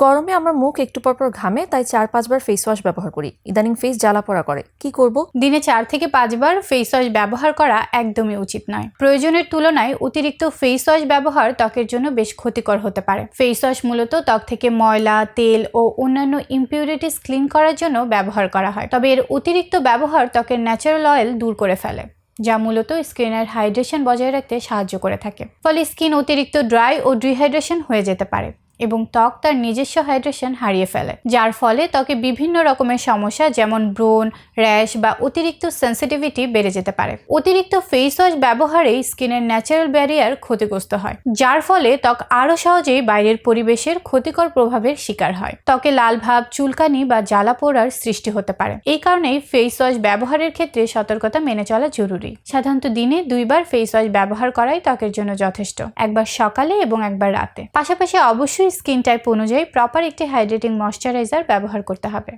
গরমে আমার মুখ একটু পরপর ঘামে, তাই চার পাঁচবার ফেস ওয়াশ ব্যবহার করি। ইদানিং ফেস জ্বালা পড়া করে। কি করব? দিনে চার থেকে পাঁচবার ফেস ওয়াশ ব্যবহার করা একদমই উচিত নয়। প্রয়োজনের তুলনায় অতিরিক্ত ফেস ওয়াশ ব্যবহার ত্বকের জন্য বেশ ক্ষতিকর হতে পারে। ফেস ওয়াশ মূলত ত্বক থেকে ময়লা, তেল ও অন্যান্য ইম্পিউরিটিস ক্লিন করার জন্য ব্যবহার করা হয়। তবে এর অতিরিক্ত ব্যবহার ত্বকের ন্যাচারাল অয়েল দূর করে ফেলে, যা মূলত স্কিনের হাইড্রেশন বজায় রাখতে সাহায্য করে থাকে। ফলে স্কিন অতিরিক্ত ড্রাই ও ডিহাইড্রেশন হয়ে যেতে পারে। এবং ত্বক তার নিজস্ব হাইড্রেশন হারিয়ে ফেলে, যার ফলে ত্বকে বিভিন্ন রকমের সমস্যা যেমন ব্রণ, র্যাশ বা অতিরিক্ত সেন্সিটিভিটি বেড়ে যেতে পারে। অতিরিক্ত ফেস ওয়াশ ব্যবহারেই স্কিনের ন্যাচারাল ব্যারিয়ার ক্ষতিগ্রস্ত হয়, যার ফলে ত্বক আরও সহজেই বাইরের পরিবেশের ক্ষতিকর প্রভাবের শিকার হয়। ত্বকে লাল ভাব, চুলকানি বা জ্বালা পোড়ার সৃষ্টি হতে পারে। এই কারণেই ফেস ওয়াশ ব্যবহারের ক্ষেত্রে সতর্কতা মেনে চলা জরুরি। সাধারণত দিনে দুইবার ফেস ওয়াশ ব্যবহার করাই ত্বকের জন্য যথেষ্ট, একবার সকালে এবং একবার রাতে। পাশাপাশি অবশ্যই স্কিন টাইপ অনুযায়ী প্রপার একটি হাইড্রেটিং ময়শ্চারাইজার ব্যবহার করতে হবে।